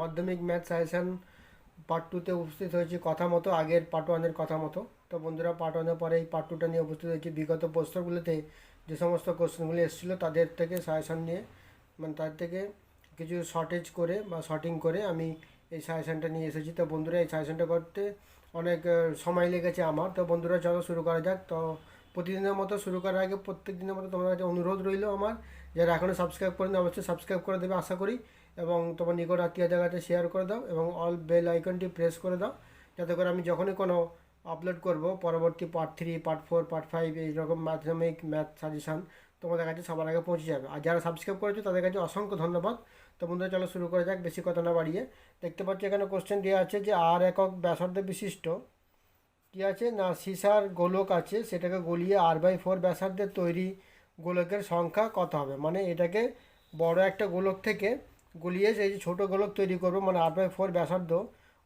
মাধ্যমিক math suggestion part টুতে উপস্থিত হয়েছি কথা মতো, আগের পার্ট ওয়ানের কথা মতো। তো বন্ধুরা পার্ট ওয়ানের পরে এই পার্ট টুটা নিয়ে উপস্থিত হয়েছি। বিগত প্রশ্নগুলোতে যে সমস্ত কোশ্চেনগুলি এসেছিল, তাদের থেকে সাজেশান নিয়ে মানে তার থেকে কিছু শর্টেজ করে বা শর্টিং করে আমি এই সাজেশনটা নিয়ে এসেছি। তো বন্ধুরা, এই সাজেশনটা করতে অনেক সময় লেগেছে আমার। তো বন্ধুরা, চলো শুরু করা যাক। তো প্রতিদিনের মতো শুরু করার আগে প্রত্যেক দিনের মতো তোমার কাছে অনুরোধ রইল আমার। যারা এখনও সাবস্ক্রাইব করেনি, অবশ্যই সাবস্ক্রাইব করে দেবে, আশা করি। এবং তোমার নিকট আত্মীয়দের কাছে শেয়ার করে দাও এবং অল বেল আইকনটি প্রেস করে দাও। যাতে করে আমি যখনই কোনো আপলোড করব, পরবর্তী part three part four part five এইরকম মাধ্যমিক ম্যাথ সাজেশান তোমাদের কাছে সবার আগে পৌঁছে যাবে। আর যারা সাবস্ক্রাইব করেছ, তাদের কাছে অসংখ্য ধন্যবাদ। তো বন্ধুরা, চলো শুরু করা যাক, বেশি কথা না বাড়িয়ে। দেখতে পাচ্ছি এখানে কোশ্চেন দেওয়া আছে যে, আর একক ব্যাসার্ধ বিশিষ্ট? কী আছে? না, সিসার গোলক আছে, সেটাকে গলিয়ে আর বাই ফোর ব্যাসার্ধের তৈরি গোলকের সংখ্যা কত হবে? মানে এটাকে বড় একটা গোলক থেকে গলিয়ে সেই যে ছোটো গোলক তৈরি করব মানে আর বাই ফোর ব্যাসার্ধ,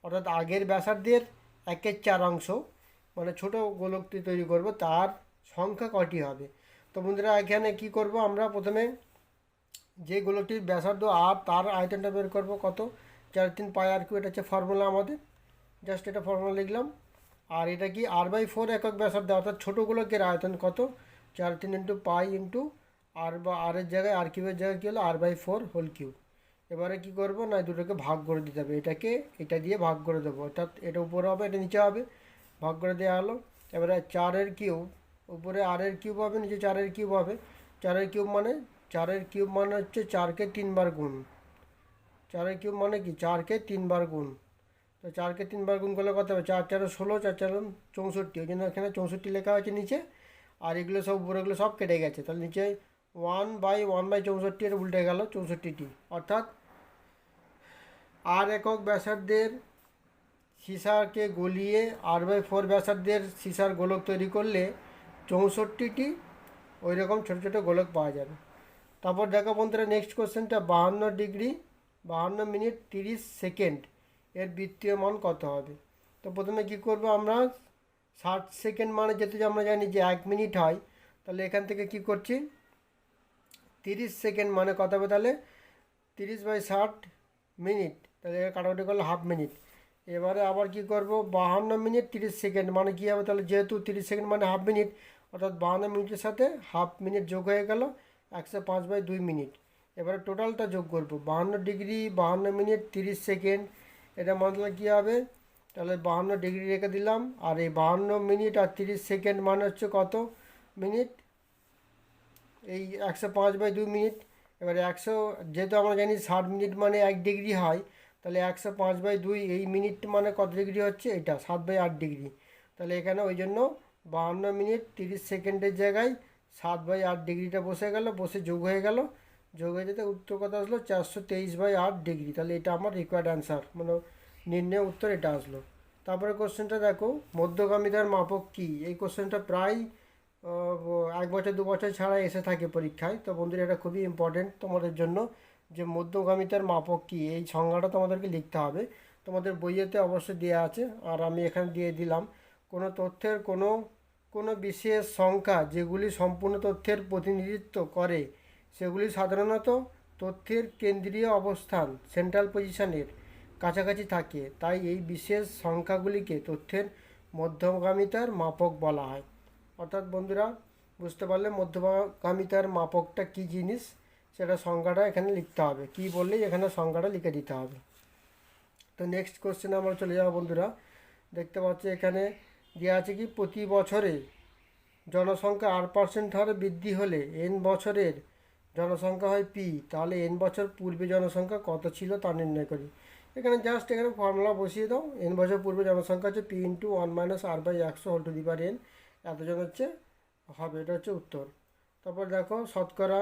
অর্থাৎ আগের ব্যাসার্ধের একের চার অংশ মানে ছোট গোলকটি তৈরি করব, তার সংখ্যা কটি হবে? তো বন্ধুরা, এখানে কি করব আমরা? প্রথমে যে গোলকটির ব্যাসার্ধ আর তার আয়তনটা বের করব কত? চার তিন পাই আর কিউ, এটা হচ্ছে ফর্মুলা আমাদের। জাস্ট এটা ফর্মুলা লিখলাম। আর এটা কি? আর বাই ফোর একক ব্যাসার্ধ, অর্থাৎ ছোটো গোলকের আয়তন কত? চার তিন ইন্টু পাই ইন্টু আর বা আরের জায়গায়, আর কিউবের জায়গায় কী হলো? আর বাই ফোর হোল কিউব এবারে কি করব? না, দুটোকে ভাগ করে দিতে হবে। এটাকে এটা দিয়ে ভাগ করে দেবো। অর্থাৎ এটা উপরে হবে, এটা নিচে হবে। ভাগ করে দেওয়া হলো। এবারে চারের কিউব, উপরে আরের কিউব হবে, নিচে চারের কিউব হবে। চারের কিউব মানে চারের কিউব মানে হচ্ছে চারকে তিনবার গুণ। চারের কিউব মানে কি? চারকে তিনবার গুণ। তো চারকে তিনবার গুণ করলে কত হবে? চার, চারে, ষোলো, চার চার, চৌষট্টি। ওই জন্য এখানে চৌষট্টি লেখা আছে নিচে। আর এগুলো সব উপরেগুলো সব কেটে গেছে। তাহলে নিচে ওয়ান বাই ওয়ান বাই চৌষট্টি এটা উল্টে গেল, চৌষট্টিটি। অর্থাৎ আর একক ব্যাসার্ধের সিসাকে গলিয়ে আর বাই ফোর ব্যাসার্ধের সিসার গোলক তৈরি করলে চৌষট্টিটি ওই রকম ছোটো ছোটো গোলক পাওয়া যাবে। তারপর দেখো বন্ধুরা নেক্সট কোশ্চেনটা বাহান্ন ডিগ্রি, বাহান্ন মিনিট তিরিশ সেকেন্ড এর বৃত্তীয় মান কত হবে? তো প্রথমে কী করব আমরা? ষাট সেকেন্ড মানে যেহেতু আমরা জানি যে এক মিনিট হয়, তাহলে এখান থেকে কি করছি? তিরিশ সেকেন্ড মানে কত হবে তাহলে? তিরিশ বাই ষাট মিনিট। তাহলে কাটাকুটি করলে হাফ মিনিট। এবারে আবার কি করব? বাহান্ন মিনিট তিরিশ সেকেন্ড মানে কী হবে? তাহলে যেহেতু তিরিশ সেকেন্ড মানে হাফ মিনিট, অর্থাৎ বাহান্ন মিনিটের সাথে হাফ মিনিট যোগ হয়ে গেল, একশো পাঁচ বাই দুই মিনিট। এবারে টোটালটা যোগ করব। বাহান্ন ডিগ্রি, বাহান্ন মিনিট, তিরিশ সেকেন্ড। এটা মানে কী হবে? তাহলে বাহান্ন ডিগ্রি রেখে দিলাম। আর এই বাহান্ন মিনিট আর তিরিশ সেকেন্ড মানে হচ্ছে কত মিনিট? এই একশো পাঁচ বাই দুই মিনিট। এবারে একশো, যেহেতু আমরা জানি ষাট মিনিট মানে এক ডিগ্রি হয়, তাহলে একশো পাঁচ বাই দুই এই মিনিট মানে কত ডিগ্রি হচ্ছে? এটা সাত বাই আট ডিগ্রি। তাহলে এখানে ওই জন্য বাহান্ন মিনিট তিরিশ সেকেন্ডের জায়গায় সাত বাই আট ডিগ্রিটা বসে গেল, বসে যোগ হয়ে গেল। যোগ হয়ে যেতে উত্তর কথা আসলো চারশো তেইশ বাই আট ডিগ্রি। তাহলে এটা আমার রিকোয়ার্ড অ্যান্সার মানে নির্ণয় উত্তর এটা আসলো। তারপরে কোশ্চেনটা দেখো মধ্যগামিতার মাপক কী? এই কোশ্চেনটা প্রায় এক বছর, দু বছর ছাড়া এসে থাকে পরীক্ষায়। তো বন্ধুরা, এটা খুবই ইম্পর্টেন্ট তোমাদের জন্য যে মধ্যগামিতার মাপক কী? এই সংজ্ঞাটা তোমাদেরকে লিখতে হবে। তোমাদের বইয়েতে অবশ্যই দেওয়া আছে। আর আমি এখানে দিয়ে দিলাম, কোনো তথ্যের কোনো কোনো বিশেষ সংখ্যা যেগুলি সম্পূর্ণ তথ্যের প্রতিনিধিত্ব করে, সেগুলি সাধারণত তথ্যের কেন্দ্রীয় অবস্থান সেন্ট্রাল পজিশনের কাছাকাছি থাকে। তাই এই বিশেষ সংখ্যাগুলিকে তথ্যের মধ্যগামিতার মাপক বলা হয়। অর্থাৎ বন্ধুরা, বুঝতে পারলে মধ্যগামিতার মাপকটা কী জিনিস? সেটা সংজ্ঞাটা এখানে লিখতে হবে। কী বললেই এখানে সংজ্ঞাটা লিখে দিতে হবে। তো নেক্সট কোশ্চেনে আমরা চলে যাব বন্ধুরা। দেখতে পাচ্ছি এখানে দেওয়া আছে কি, প্রতি বছরে জনসংখ্যা আট পার্সেন্ট হারে বৃদ্ধি হলে এন বছরের জনসংখ্যা হয় পি তাহলে এন বছর পূর্বে জনসংখ্যা কত ছিল তা নির্ণয় করি। এখানে জাস্ট এখানে ফর্মুলা বসিয়ে দাও। এন বছর পূর্বে জনসংখ্যা হচ্ছে P into one minus R by একশো whole to the power N এতজন হচ্ছে? হবে, এটা হচ্ছে উত্তর। তারপর দেখো, শতকরা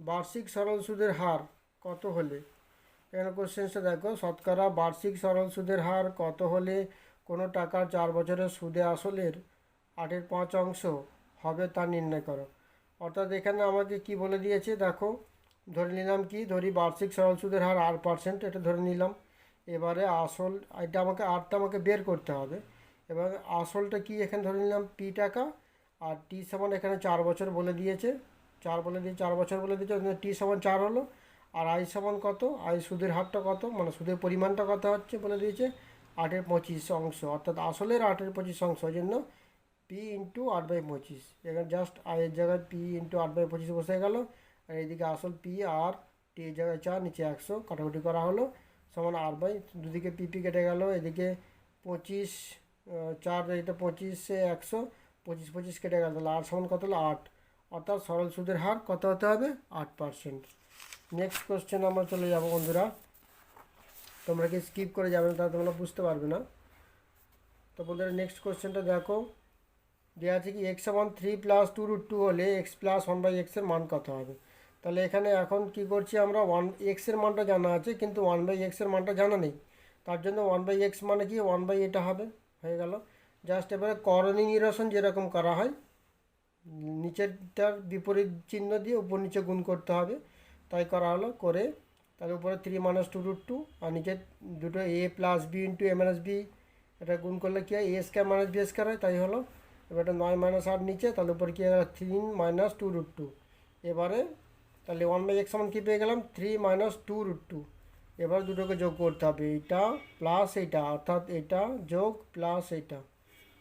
বার্ষিক সরল সুদের হার কত হলে? এখানে কোশ্চেন্সটা দেখো, শতকরা বার্ষিক সরল সুদের হার কত হলে কোনো টাকার চার বছরের সুদে আসলের আটের পাঁচ অংশ হবে তা নির্ণয় করো। অর্থাৎ এখানে আমাকে কি বলে দিয়েছে? দেখো, ধরে নিলাম কি? ধরি বার্ষিক সরল সুদের হার আট পার্সেন্ট এটা ধরে নিলাম। এবারে আসল, এটা আমাকে আটটা আমাকে বের করতে হবে। এবার আসলটা কি এখানে ধরে নিলাম? পি টাকা। আর টি সমান এখানে চার বছর বলে দিয়েছে। চার বলে দিয়ে চার বছর বলে দিয়েছে টি সমান চার হলো। আর আই সমান কত? আই সুদের হারটা কত? মানে সুদের পরিমাণটা কত হচ্ছে বলে দিয়েছে? আটের পঁচিশ অংশ। অর্থাৎ আসলের আটের পঁচিশ অংশ ওই জন্য পি ইন্টু আট বাই পঁচিশ। এখানে জাস্ট আয়ের জায়গায় পি ইন্টু আট বাই পঁচিশ বসে গেল। আর এইদিকে আসল পি আর টি এর জায়গায় চার, নিচে একশো কাটাকুটি করা হলো। সমান আট বাই, দুদিকে পিপি কেটে গেল। এদিকে পঁচিশ চার এটা পঁচিশে একশো, পঁচিশ পঁচিশ কেটে গেল। তাহলে আর সমান কত হলো? আট। অর্থাৎ সরল সুদের হার কত হতে হবে? আট পার্সেন্ট নেক্সট কোশ্চেন আমরা চলে যাব বন্ধুরা। তোমরা কি স্কিপ করে যাবে না তাহলে তোমরা বুঝতে পারবে না। তো বন্ধুরা নেক্সট কোশ্চেনটা দেখো। দেওয়া আছে কি? এক্স সমান three plus two root two হলে এক্স প্লাস ওয়ান বাই এক্সের মান কত হবে? তাহলে এখানে এখন কি করছি আমরা? ওয়ান এক্সের মানটা জানা আছে, কিন্তু ওয়ান বাই এক্সের মানটা জানা নেই। তার জন্য ওয়ান বাই এক্স মানে কি? ওয়ান বাই এটা হবে। হয়ে গেল। জাস্ট এবারে করণী নিরসন যেরকম করা হয়, নিচেরটার বিপরীত চিহ্ন দিয়ে উপর নিচে গুণ করতে হবে। তাই করা হলো করে তার উপরে three minus two root two আর নিচে দুটো A plus B into A minus B এটা গুণ করলে কী হয়? A square minus B square হয়, তাই হলো। এবার এটা নয় মাইনাস আট নিচে, তাহলে উপরে কী হয় three minus two root two এবারে তাহলে ওয়ান বাই এক্স সমান কী পেয়ে গেলাম? Three minus two root two এবার দুটোকে যোগ করতে হবে, এইটা প্লাস এইটা, অর্থাৎ এটা যোগ প্লাস এইটা।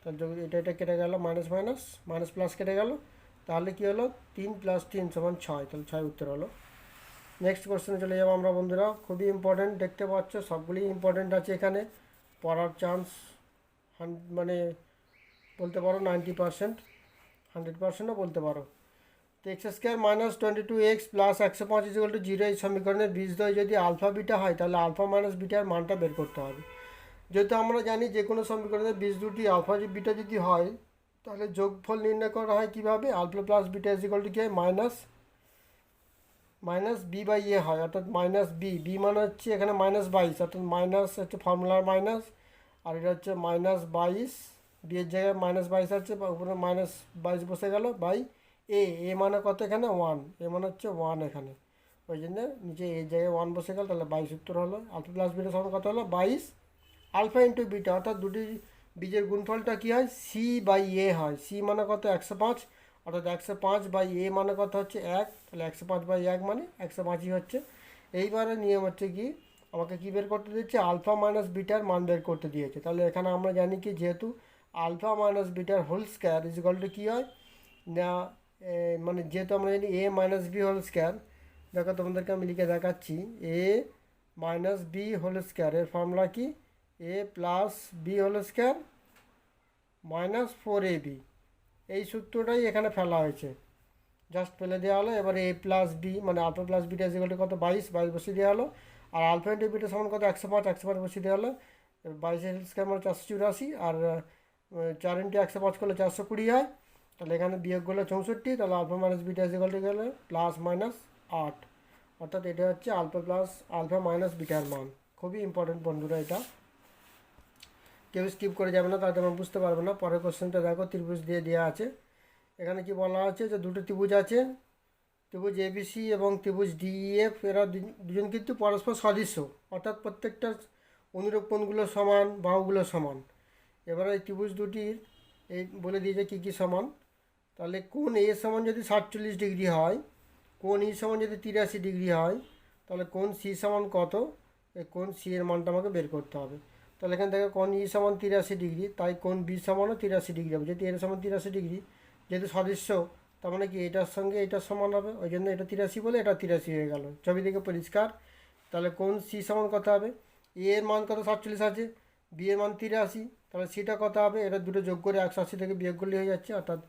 তাহলে যোগ, এটা এটা কেটে গেল মাইনাস মাইনাস মাইনাস প্লাস কেটে গেল। তাহলে কী হলো? তিন প্লাস তিন সমান ছয়, তাহলে ছয় উত্তর হলো। নেক্সট কোশ্চেনে চলে যাব আমরা বন্ধুরা। খুবই ইম্পর্ট্যান্ট দেখতে পাচ্ছ, সবগুলি ইম্পর্ট্যান্ট আছে এখানে। পড়ার চান্স মানে বলতে পারো নাইনটি পার্সেন্ট হান্ড্রেড পার্সেন্টও বলতে পারো। তো X square minus twenty two X plus একশো পাঁচ ইজিক্যাল টু জিরো এই সমীকরণের বীজদ্বয় যদি আলফা বিটা হয়, তাহলে আলফা মাইনাস বিটার মানটা বের করতে হবে। যেহেতু আমরা জানি যে কোনো সমীকরণের বীজ দুটি আলফা বিটা যদি হয়, তাহলে যোগফল নির্ণয় করা হয় কীভাবে? Alpha plus beta is equal to কী? হয় minus minus B by A হয়, অর্থাৎ মাইনাস বি। বি মানে হচ্ছে এখানে মাইনাস বাইশ, অর্থাৎ মাইনাস হচ্ছে ফর্মুলার মাইনাস, আর এটা হচ্ছে মাইনাস বাইশ। বি এর জায়গায় মাইনাস বাইশ আছে, বা উপরে মাইনাস বাইশ বসে গেল, বাই এ এ মানে কত এখানে? ওয়ান এ মানে হচ্ছে ওয়ান এখানে। ওই জন্য নিচে এর জায়গায় ওয়ান বসে গেল, তাহলে বাইশ উত্তর হলো। আলফা প্লাস বিটা সমান কত হলো? বাইশ। আলফা ইন্টু বিটা অর্থাৎ দুটি বীজের গুণফলটা কী হয়? সি বাই এ হয়। সি মানে কত? একশো পাঁচ। অর্থাৎ একশো পাঁচ বাই এ মানে কত হচ্ছে? এক। তাহলে একশো পাঁচ বাই এক মানে একশো পাঁচই হচ্ছে। এইবারে নিয়ম হচ্ছে কি? আমাকে কী বের করতে দিচ্ছে? আলফা মাইনাস বিটার মান বের করতে দিয়েছে। তাহলে এখানে আমরা জানি কি? যেহেতু আলফা মাইনাস বিটার হোল স্কোয়ার ইজ টু কী হয়? না মানে যেহেতু আমরা জানি A minus B whole square দেখো তোমাদেরকে আমি লিখে দেখাচ্ছি A minus B whole square এর ফর্মুলা কি? A plus B whole square minus four A B এই সূত্রটাই এখানে ফেলা হয়েছে। জাস্ট ফেলে দেওয়া হলো, এবার এ প্লাস বি মানে alpha plus beta is equal কত? বাইশ বাইশ বসিয়ে দেওয়া হলো। আর আলফা ইন্টু বিটা সমান কত? একশো পাঁচ একশো পাঁচ বসিয়ে দেওয়া হলো। বাইশের স্কোয়ার মানে চারশো চুরাশি, আর চার ইন্টু একশো পাঁচ করলে চারশো কুড়ি হয়। তাহলে এখানে বিয়োগ করলে চৌষট্টি, তাহলে alpha minus beta is equal to গেলে প্লাস মাইনাস আট। অর্থাৎ এটা হচ্ছে আলফা প্লাস আলফা মাইনাস বিটার মান। খুবই ইম্পর্টেন্ট বন্ধুরা এটা। কেউ স্কিপ করে যাবে না, তাহলে তোমরা বুঝতে পারবে না। পরের কোশ্চেনটা দেখো, ত্রিভুজ দিয়ে দেওয়া আছে। এখানে কি বলা আছে যে দুটো ত্রিভুজ আছে। ত্রিভুজ এবিসি এবং ত্রিভুজ ডিইএফ এরা দু- দুজন কিন্তু পরস্পর সদৃশ্য। অর্থাৎ প্রত্যেকটা অনুরূপ সমান, বাহুগুলো সমান। এবার এই ত্রিভুজ দুটির এই বলে দিয়েছে কী কী সমান? তাহলে কোন এ সমান যদি সাতচল্লিশ ডিগ্রি হয়, কোন ই সমান যদি তিরাশি ডিগ্রি হয়, তাহলে কোন সি সমান কত? কোণ সি এর মানটা আমাকে বের করতে হবে। তাহলে এখানে দেখো কোন ই সমান তিরাশি ডিগ্রি, তাই কোন বি সমানও তিরাশি ডিগ্রি হবে। যেহেতু এর সমান তিরাশি ডিগ্রি, যেহেতু সদৃশ্য, তার মানে কি এটার সঙ্গে এটার সমান হবে? ওই জন্য এটা তিরাশি বলে এটা তিরাশি হয়ে গেল। ছবি থেকে পরিষ্কার? তাহলে কোন সি সমান কত হবে? এ এর মান কত সাতচল্লিশ আছে? বি এর মান তিরাশি। তাহলে সিটা কত হবে? এটা দুটো যোগ করে একশো আশি থেকে বিয়োগ করলে হয়ে যাচ্ছে, অর্থাৎ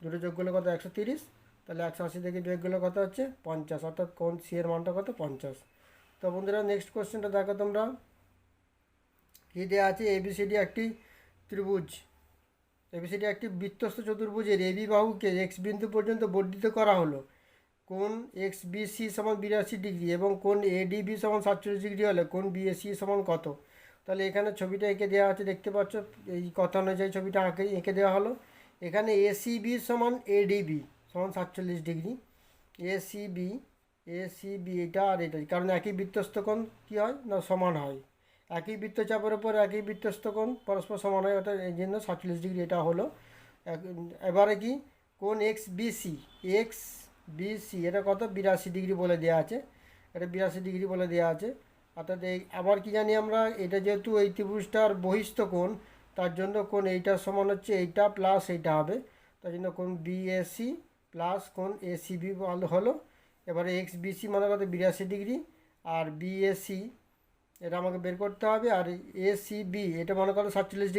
দুটো যোগ করলে কত? একশো তিরিশ। তাহলে একশো আশি থেকে বিয়োগ করলে কত হচ্ছে? পঞ্চাশ। অর্থাৎ কোন সি এর মানটা কত? পঞ্চাশ। তো বন্ধুরা নেক্সট কোশ্চেনটা দেখো তোমরা। কী দেওয়া আছে? এবিসিডি একটি ত্রিভুজ। এবিসিডি একটি বৃত্তস্থ চতুর্ভুজের এবি বাহুকে এক্স বিন্দু পর্যন্ত বর্ধিত করা হলো। কোন এক্স বিসি সমান বিরাশি ডিগ্রি এবং কোন এডিবি সমান সাতচল্লিশ ডিগ্রি হলে কোন বিএসি সমান কত? তাহলে এখানে ছবিটা এঁকে দেওয়া আছে, দেখতে পাচ্ছ? এই কথা অনুযায়ী ছবিটা আঁকে, এঁকে দেওয়া হলো। এখানে এসিবি সমান এডিবি সমান সাতচল্লিশ ডিগ্রি। এসিবি এসিবি এটা আর এটা, কারণ একই বৃত্তস্থ কোণ কী হয়? না, সমান হয়। একই বৃত্তচাপের উপর একই বৃত্তস্থ কোণ পরস্পর সমান হয়, অর্থাৎ এই জন্য সাতচল্লিশ ডিগ্রি এটা হলো। এবারে কি? কোন এক্স বিসি এক্স বিসি এটা কত? বিরাশি ডিগ্রি বলে দেওয়া আছে। এটা বিরাশি ডিগ্রি বলে দেওয়া আছে। অর্থাৎ এই, আবার কি জানি আমরা, এটা যেহেতু এই ত্রিভুজটার বহিস্থ তার জন্য কোন এইটার সমান হচ্ছে এইটা প্লাস এইটা হবে। তার জন্য কোন বিএসি প্লাস কোন এসিবি হলো। এবারে এক্স বিসি মনে কত? বিরাশি ডিগ্রি। আর বিএসি এটা আমাকে বের করতে হবে। আর এসিবি এটা মনে করো সাতচল্লিশ ডিগ্রি।